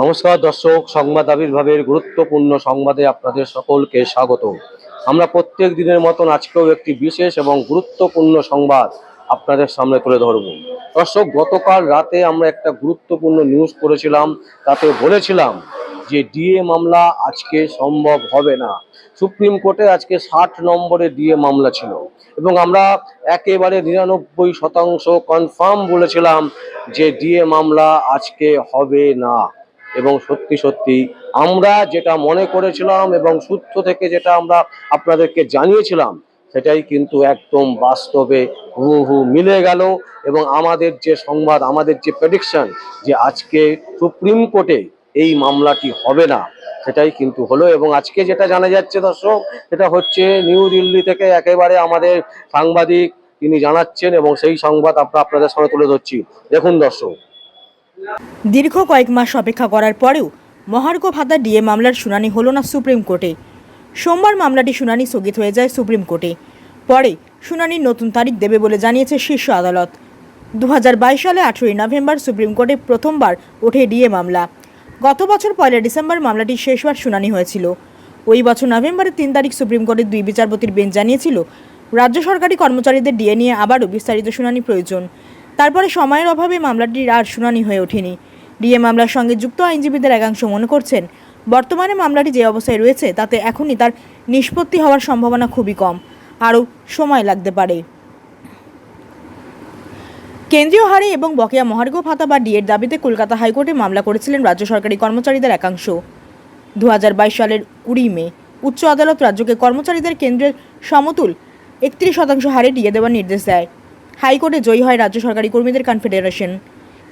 নমস্কার দর্শক, সংবাদ আবির্ভাবের গুরুত্বপূর্ণ সংবাদে আপনাদের সকলকে স্বাগত আমরা প্রত্যেক দিনের মতন আজকেও একটি বিশেষ এবং গুরুত্বপূর্ণ সংবাদ আপনাদের সামনে তুলে ধরব। দর্শক, গতকাল রাতে আমরা একটা গুরুত্বপূর্ণ নিউজ করেছিলাম তাতে বলেছিলাম যে ডিএ মামলা আজকে সম্ভব হবে না। সুপ্রিম কোর্টে আজকে ষাট নম্বরে ডিএ মামলা ছিল এবং আমরা একেবারে নিরানব্বই শতাংশ কনফার্ম বলেছিলাম যে ডিএ মামলা আজকে হবে না। এবং সত্যি সত্যি আমরা যেটা মনে করেছিলাম এবং সূত্র থেকে যেটা আমরা আপনাদেরকে জানিয়েছিলাম, সেটাই কিন্তু একদম বাস্তবে হুবহু মিলে গেল এবং আমাদের যে সংবাদ, আমাদের যে প্রেডিকশন যে আজকে সুপ্রিম কোর্টে এই মামলাটি হবে না। সেটাই কিন্তু হলো এবং আজকে যেটা জানা যাচ্ছে দর্শক, সেটা হচ্ছে নিউ দিল্লি থেকে একেবারে আমাদের সাংবাদিক তিনি জানাচ্ছেন এবং সেই সংবাদ আমরা আপনাদের সামনে তুলে ধরছি। দেখুন দর্শক। দীর্ঘ কয়েক মাস অপেক্ষা করার পরেও মহার্ঘ ভাতা ডিএ মামলার শুনানি হলো না সুপ্রিম কোর্টে। সোমবার মামলাটি শুনানি স্থগিত হয়ে যায় সুপ্রিম কোর্টে। পরে শুনানির নতুন তারিখ দেবে বলে জানিয়েছে শীর্ষ আদালত। দু হাজার বাইশ সালে আঠেরোই নভেম্বর সুপ্রিম কোর্টে প্রথমবার ওঠে ডিএ মামলা। গত বছর পয়লা ডিসেম্বর মামলাটি শেষবার শুনানি হয়েছিল। ওই বছর নভেম্বরের তিন তারিখ সুপ্রিম কোর্টের দুই বিচারপতির বেঞ্চ জানিয়েছিল, রাজ্য সরকারি কর্মচারীদের ডিএ নিয়ে আবারও বিস্তারিত শুনানি প্রয়োজন। তারপরে সময়ের অভাবে মামলাটির আর শুনানি হয়ে ওঠেনি। ডিএ মামলার সঙ্গে যুক্ত আইনজীবীদের একাংশ মনে করছেন, বর্তমানে মামলাটি যে অবস্থায় রয়েছে তাতে এখনই তার নিষ্পত্তি হওয়ার সম্ভাবনা খুবই কম। আরও সময় লাগতে পারে। কেন্দ্রীয় হারে এবং বকেয়া মহার্ঘ ভাতা বা ডিএর দাবিতে কলকাতা হাইকোর্টে মামলা করেছিলেন রাজ্য সরকারি কর্মচারীদের একাংশ। দু হাজার বাইশ সালের কুড়ি মে, উচ্চ আদালত রাজ্যকে কর্মচারীদের কেন্দ্রের সমতুল একত্রিশ শতাংশ হারে ডিএ দেওয়ার নির্দেশ দেয়। হাইকোর্টে জয়ী হয় রাজ্য সরকারি কর্মীদের কনফেডারেশন,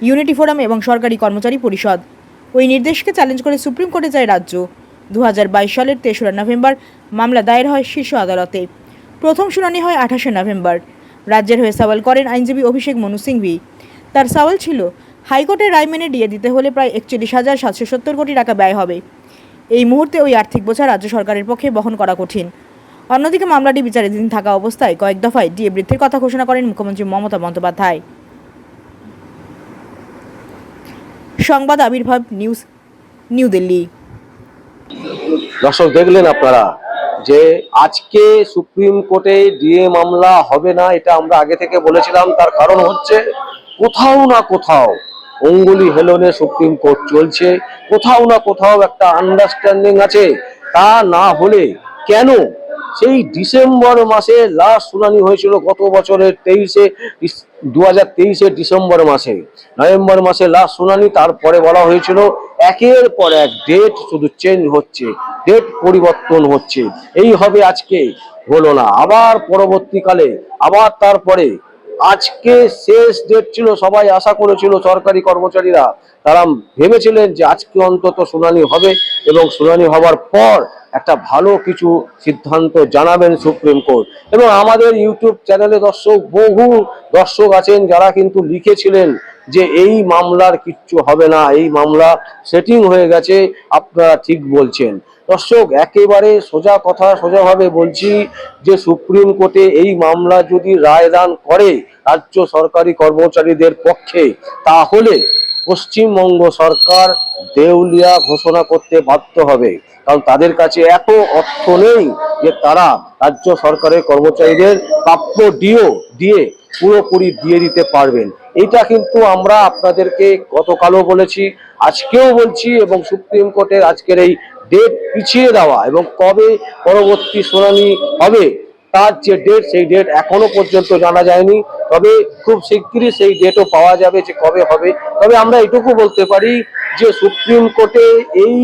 ইউনিটি ফোরাম এবং সরকারি কর্মচারী পরিষদ। ওই নির্দেশকে চ্যালেঞ্জ করে সুপ্রিম কোর্টে যায় রাজ্য। দু হাজার বাইশ সালের তেসরা নভেম্বর মামলা দায়ের হয় শীর্ষ আদালতে। প্রথম শুনানি হয় আঠাশে নভেম্বর। রাজ্যের হয়ে সওয়াল করেন আইনজীবী অভিষেক মনু সিংভি। তার সওয়াল ছিল, হাইকোর্টের রায় মেনে ডিএ দিতে হলে প্রায় একচল্লিশ হাজার সাতশো সত্তর কোটি টাকা ব্যয় হবে। এই মুহূর্তে ওই আর্থিক বোঝা রাজ্য সরকারের পক্ষে বহন করা কঠিন। অন্যদিকে মামলাটি বিচারাধীন থাকা অবস্থায় কয়েক দফায় ডিএ বৃদ্ধির কথা ঘোষণা করেন মুখ্যমন্ত্রী মমতা বন্দ্যোপাধ্যায়। সংবাদ আবির্ভাব নিউজ, নিউ দিল্লি। দর্শক দেখলেন আপনারা যে আজকে সুপ্রিম কোর্টে ডিএ মামলা হবে না, এটা আমরা আগে থেকে বলেছিলাম। তার কারণ হচ্ছে কোথাও না কোথাও অঙ্গুলি হেলনে সুপ্রিম কোর্ট চলছে। কোথাও না কোথাও একটা আন্ডারস্ট্যান্ডিং আছে। তা না হলে কেন? সেই ডিসেম্বর মাসে লাস্ট শুনানি হয়েছিল গত বছরের তেইশে দু হাজার ডিসেম্বর মাসে। নভেম্বর মাসে লাস্ট শুনানি, তারপরে বলা হয়েছিল একের পর এক ডেট শুধু চেঞ্জ হচ্ছে ডেট পরিবর্তন হচ্ছে। এই হবে আজকে, হলো না। আবার পরবর্তীকালে, আবার তারপরে। আজকে শেষ ডেট ছিল, সবাই আশা করেছিল সরকারি কর্মচারীরা। তারা ভেবেছিলেন যে আজকে অন্তত শুনানি হবে এবং শুনানি হওয়ার পর একটা ভালো কিছু সিদ্ধান্ত জানাবেন সুপ্রিম কোর্ট। এবং আমাদের ইউটিউব চ্যানেলে দর্শক, বহু দর্শক আছেন যারা কিন্তু লিখেছিলেন যে এই মামলার কিচ্ছু হবে না, এই মামলা সেটিং হয়ে গেছে, আপনারা ঠিক বলছেন। দর্শক, একেবারে সোজা কথা সোজাভাবে বলছি যে সুপ্রিম কোর্টে এই মামলা যদি রায়দান করে রাজ্য সরকারি কর্মচারীদের পক্ষে, তাহলে পশ্চিমবঙ্গ সরকার দেউলিয়া ঘোষণা করতে বাধ্য হবে। কারণ তাদের কাছে এত অর্থ নেই যে তারা রাজ্য সরকারের কর্মচারীদের প্রাপ্য ডিও দিয়ে পুরোপুরি দিয়ে দিতে পারবেন। এটা কিন্তু আমরা আপনাদেরকে গতকালও বলেছি, আজকেও বলছি এবং সুপ্রিম কোর্টের আজকের এই ডেট পিছিয়ে দেওয়া এবং কবে পরবর্তী শুনানি হবে তার যে ডেট সেই ডেট এখনও পর্যন্ত জানা যায়নি। তবে খুব শিগগিরই সেই ডেটও পাওয়া যাবে যে কবে হবে। তবে আমরা এটুকু বলতে পারি যে সুপ্রিম কোর্টে এই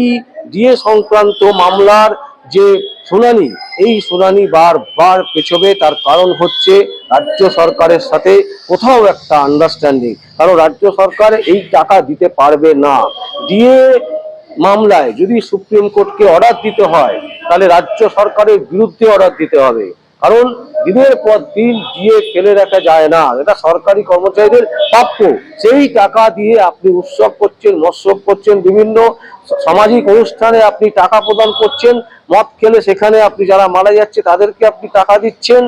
ডিএ সংক্রান্ত মামলার যে শুনানি, এই শুনানি বারবার পেছবে। তার কারণ হচ্ছে রাজ্য সরকারের সাথে কোথাও একটা আন্ডারস্ট্যান্ডিং কারণ রাজ্য সরকার এই টাকা দিতে পারবে না। ডিএ মামলায় যদি সুপ্রিম কোর্টকে অর্ডার দিতে হয়, তাহলে রাজ্য সরকারের বিরুদ্ধে অর্ডার দিতে হবে। কারণ দিনের পর দিন দিয়ে ফেলে রাখা যায় না। এটা সরকারি কর্মচারীদের প্রাপ্য। সেই টাকা দিয়ে আপনি উৎসব করছেন, মৎসব করছেন, বিভিন্ন সামাজিক অনুষ্ঠানে আপনি টাকা প্রদান করছেন, মদ খেলে সেখানে আপনি যারা মারা যাচ্ছে তাদেরকে আপনি টাকা দিচ্ছেন।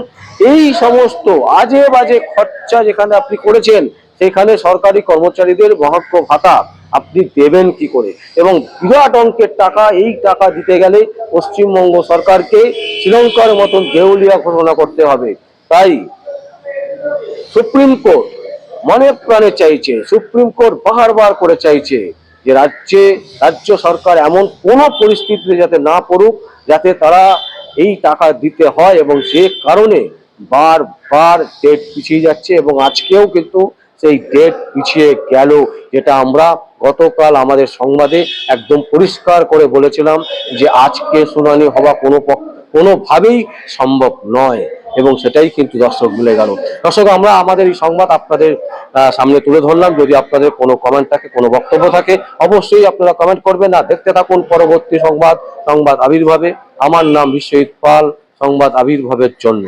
এই সমস্ত আজে বাজে খরচা যেখানে আপনি করেছেন, সেখানে সরকারি কর্মচারীদের মহার্ঘ ভাতা আপনি দেবেন কি করে? এবং বিরাট অঙ্কের টাকা, এই টাকা দিতে গেলে পশ্চিমবঙ্গ সরকারকে শ্রীলঙ্কার মতন দেউলিয়া ঘোষণা করতে হবে। তাই সুপ্রিম কোর্ট মনে প্রাণে চাইছে, সুপ্রিম কোর্ট বারবার করে চাইছে যে রাজ্যে, রাজ্য সরকার এমন কোনো পরিস্থিতিতে যাতে না পড়ুক, যাতে তারা এই টাকা দিতে হয় এবং সে কারণে বারবার ডেট পিছিয়ে যাচ্ছে এবং আজকেও কিন্তু সেই ডেট পিছিয়ে গেল, যেটা আমরা গতকাল আমাদের সংবাদে একদম পরিষ্কার করে বলেছিলাম যে আজকে শুনানি হওয়া কোনো কোনোভাবেই সম্ভব নয়। এবং সেটাই কিন্তু দর্শক ভুলে গেল। দর্শক, আমরা আমাদের এই সংবাদ আপনাদের সামনে তুলে ধরলাম। যদি আপনাদের কোনো কমেন্ট থাকে, কোনো বক্তব্য থাকে, অবশ্যই আপনারা কমেন্ট করবেন আর দেখতে থাকুন পরবর্তী সংবাদ সংবাদ আবির্ভাবে। আমার নাম বিশ্বজিৎ পাল, সংবাদ আবির্ভাবের জন্য।